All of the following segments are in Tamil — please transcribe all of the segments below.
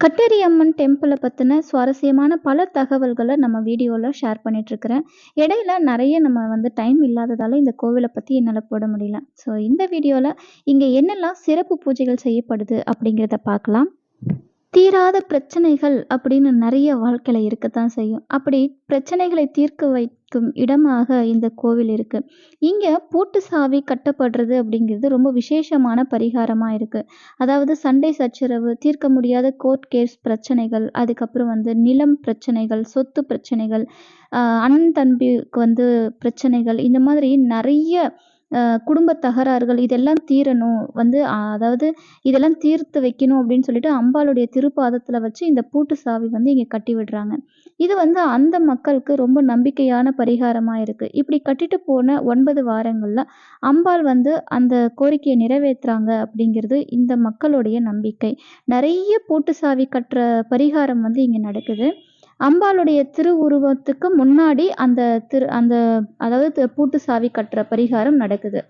கட்டேரி அம்மன் டெம்பிளை பற்றின சுவாரஸ்யமான பல தகவல்களை நம்ம வீடியோவில் ஷேர் பண்ணிகிட்ருக்கிறேன் இடையில நிறைய நம்ம வந்து டைம் இல்லாததால் இந்த கோவிலை பற்றி என்னால் போட முடியல. ஸோ இந்த வீடியோவில் இங்கே என்னெல்லாம் சிறப்பு பூஜைகள் செய்யப்படுது அப்படிங்கிறத பார்க்கலாம். தீராத பிரச்சனைகள் அப்படின்னு நிறைய வாழ்க்கையில் இருக்கத்தான் செய்யும். அப்படி பிரச்சனைகளை தீர்க்க வை வைக்கும் இடமாக இந்த கோவில் இருக்கு. இங்கே பூட்டு சாவி கட்டப்படுறது அப்படிங்கிறது ரொம்ப விசேஷமான பரிகாரமாக இருக்கு. அதாவது சண்டை சச்சரவு தீர்க்க முடியாத கோர்ட் கேஸ் பிரச்சனைகள் அதுக்கப்புறம் வந்து நிலம் பிரச்சனைகள் சொத்து பிரச்சனைகள் அண்ணன் தம்பிக்கு வந்து பிரச்சனைகள் இந்த மாதிரி நிறைய குடும்ப தகராறுகள் இதெல்லாம் தீரணும். வந்து அதாவது இதெல்லாம் தீர்த்து வைக்கணும் அப்படின்னு சொல்லிட்டு அம்பாளுடைய திருப்பாதத்தில் வச்சு இந்த பூட்டு சாவி வந்து இங்கே கட்டி விடுறாங்க. இது வந்து அந்த மக்களுக்கு ரொம்ப நம்பிக்கையான பரிகாரமாக இருக்குது இப்படி கட்டிட்டு போன ஒன்பது வாரங்களில் அம்பாள் வந்து அந்த கோரிக்கையை நிறைவேற்றுறாங்க அப்படிங்கிறது இந்த மக்களுடைய நம்பிக்கை. நிறைய பூட்டு சாவி கட்டுற பரிகாரம் வந்து இங்கே நடக்குது. அம்பாளுடைய திருவுருவத்துக்கு முன்னாடி அந்த திரு அந்த அதாவது பூட்டு சாவி கட்டுற பரிகாரம் நடக்குது.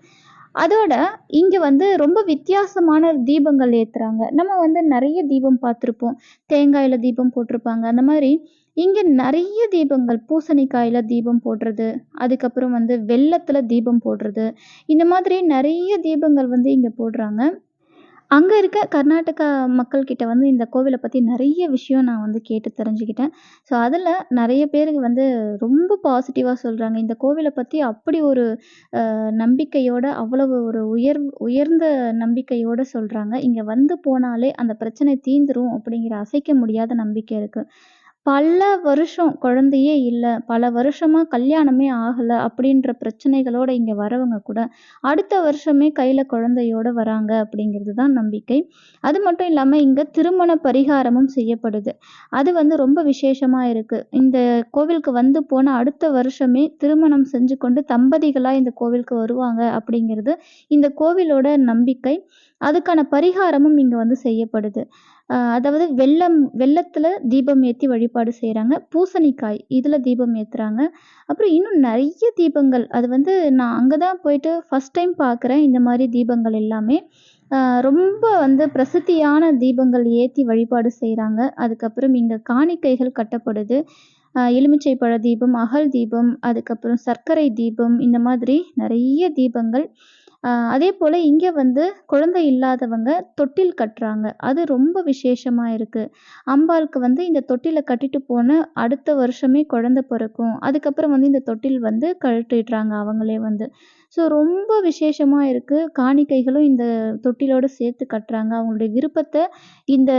அதோட இங்கே வந்து ரொம்ப வித்தியாசமான தீபங்கள் ஏற்றுறாங்க நம்ம வந்து நிறைய தீபம் பார்த்துருப்போம். தேங்காயில் தீபம் போட்டிருப்பாங்க. அந்த மாதிரி இங்கே நிறைய தீபங்கள். பூசணிக்காயில் தீபம் போடுறது அதுக்கப்புறம் வந்து வெள்ளத்தில் தீபம் போடுறது. இந்த மாதிரி நிறைய தீபங்கள் வந்து இங்கே போடுறாங்க. அங்கே இருக்க கர்நாடகா மக்கள்கிட்ட வந்து இந்த கோவிலை பற்றி நிறைய விஷயம் நான் வந்து கேட்டு தெரிஞ்சுக்கிட்டேன். ஸோ அதில் நிறைய பேருக்கு வந்து ரொம்ப பாசிட்டிவாக சொல்கிறாங்க இந்த கோவிலை பற்றி அப்படி ஒரு நம்பிக்கையோட அவ்வளவு ஒரு உயர் உயர்ந்த நம்பிக்கையோடு சொல்கிறாங்க இங்கே வந்து போனாலே அந்த பிரச்சனை தீந்துரும் அப்படிங்கிற அசைக்க முடியாத நம்பிக்கை இருக்குது பல வருஷம் குழந்தையே இல்லை பல வருஷமாக கல்யாணமே ஆகலை அப்படின்ற பிரச்சனைகளோட இங்கே வரவங்க கூட அடுத்த வருஷமே கையில் குழந்தையோட வராங்க அப்படிங்கிறது தான் நம்பிக்கை. அது மட்டும் இல்லாமல் இங்கே திருமண பரிகாரமும் செய்யப்படுது. அது வந்து ரொம்ப விசேஷமாக இருக்குது இந்த கோவிலுக்கு வந்து போன அடுத்த வருஷமே திருமணம் செஞ்சு கொண்டு தம்பதிகளாக இந்த கோவிலுக்கு வருவாங்க அப்படிங்கிறது இந்த கோவிலோட நம்பிக்கை. அதுக்கான பரிகாரமும் இங்கே வந்து செய்யப்படுது. அதாவது வெள்ளம் வெள்ளத்தில் தீபம் ஏற்றி வழிபாடு செய்கிறாங்க பூசணிக்காய் இதில் தீபம் ஏற்றுறாங்க அப்புறம் இன்னும் நிறைய தீபங்கள். அது வந்து நான் அங்கே தான் போயிட்டு ஃபஸ்ட் டைம் பார்க்குறேன் இந்த மாதிரி தீபங்கள் எல்லாமே. ரொம்ப வந்து பிரசித்தியான தீபங்கள் ஏற்றி வழிபாடு செய்கிறாங்க அதுக்கப்புறம் இங்கே காணிக்கைகள் கட்டப்படுது. எலுமிச்சை பழ தீபம் அகல் தீபம் அதுக்கப்புறம் சர்க்கரை தீபம் இந்த மாதிரி நிறைய தீபங்கள். அதே போல் இங்கே வந்து குழந்தை இல்லாதவங்க தொட்டில் கட்டுறாங்க. அது ரொம்ப விசேஷமாக இருக்குது அம்பாளுக்கு வந்து இந்த தொட்டிலை கட்டிட்டு போன அடுத்த வருஷமே குழந்த பிறக்கும். அதுக்கப்புறம் வந்து இந்த தொட்டில் வந்து கழட்டிடுறாங்க அவங்களே வந்து. ஸோ ரொம்ப விசேஷமாக இருக்குது காணிக்கைகளும் இந்த தொட்டிலோடு சேர்த்து கட்டுறாங்க. அவங்களுடைய விருப்பத்தை இந்த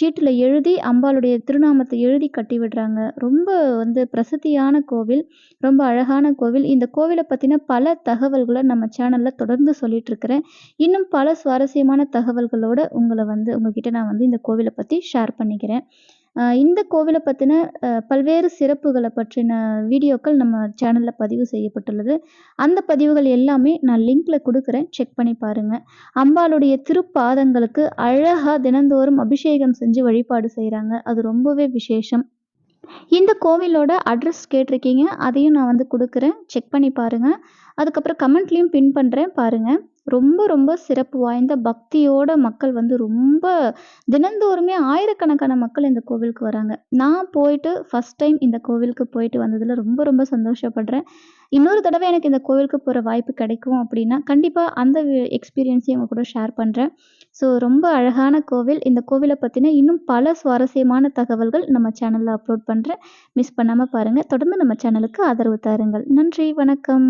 சீட்டில் எழுதி அம்பாளுடைய திருநாமத்தை எழுதி கட்டி விடுறாங்க. ரொம்ப வந்து பிரசித்தியான கோவில். ரொம்ப அழகான கோவில். இந்த கோவிலை பற்றின பல தகவல்களை நம்ம சேனலில் தொடர்ந்து சொல்லிகிட்ருக்கிறேன் இன்னும் பல சுவாரஸ்யமான தகவல்களோடு உங்களை வந்து உங்ககிட்ட நான் வந்து இந்த கோவிலை பற்றி ஷேர் பண்ணிக்கிறேன். இந்த கோவிலை பற்றின பல்வேறு சிறப்புகளை பற்றின வீடியோக்கள் நம்ம சேனலில் பதிவு செய்யப்பட்டுள்ளது. அந்த பதிவுகள் எல்லாமே நான் லிங்க்ல கொடுக்குறேன். செக் பண்ணி பாருங்கள் அம்பாளுடைய திருப்பாதங்களுக்கு அழகாக தினந்தோறும் அபிஷேகம் செஞ்சு வழிபாடு செய்கிறாங்க அது ரொம்பவே விசேஷம். இந்த கோவிலோட அட்ரஸ் கேட்டிருக்கீங்க அதையும் நான் வந்து கொடுக்குறேன். செக் பண்ணி பாருங்கள் அதுக்கப்புறம் கமெண்ட்லேயும் பின் பண்ணுறேன் பாருங்கள் ரொம்ப ரொம்ப சிறப்பு வாய்ந்த பக்தியோட மக்கள் வந்து ரொம்ப தினந்தோறுமே ஆயிரக்கணக்கான மக்கள் இந்த கோவிலுக்கு வராங்க. நான் போயிட்டு ஃபஸ்ட் டைம் இந்த கோவிலுக்கு போயிட்டு வந்ததில் ரொம்ப ரொம்ப சந்தோஷப்படுறேன். இன்னொரு தடவை எனக்கு இந்த கோவிலுக்கு போகிற வாய்ப்பு கிடைக்கும் அப்படின்னா கண்டிப்பாக அந்த எக்ஸ்பீரியன்ஸையும் உங்கள் கூட ஷேர் பண்ணுறேன் ஸோ ரொம்ப அழகான கோவில். இந்த கோவிலை பற்றின இன்னும் பல சுவாரஸ்யமான தகவல்கள் நம்ம சேனலில் அப்லோட் பண்ணுறேன் மிஸ் பண்ணாமல் பாருங்கள் தொடர்ந்து நம்ம சேனலுக்கு ஆதரவு தாருங்கள். நன்றி. வணக்கம்.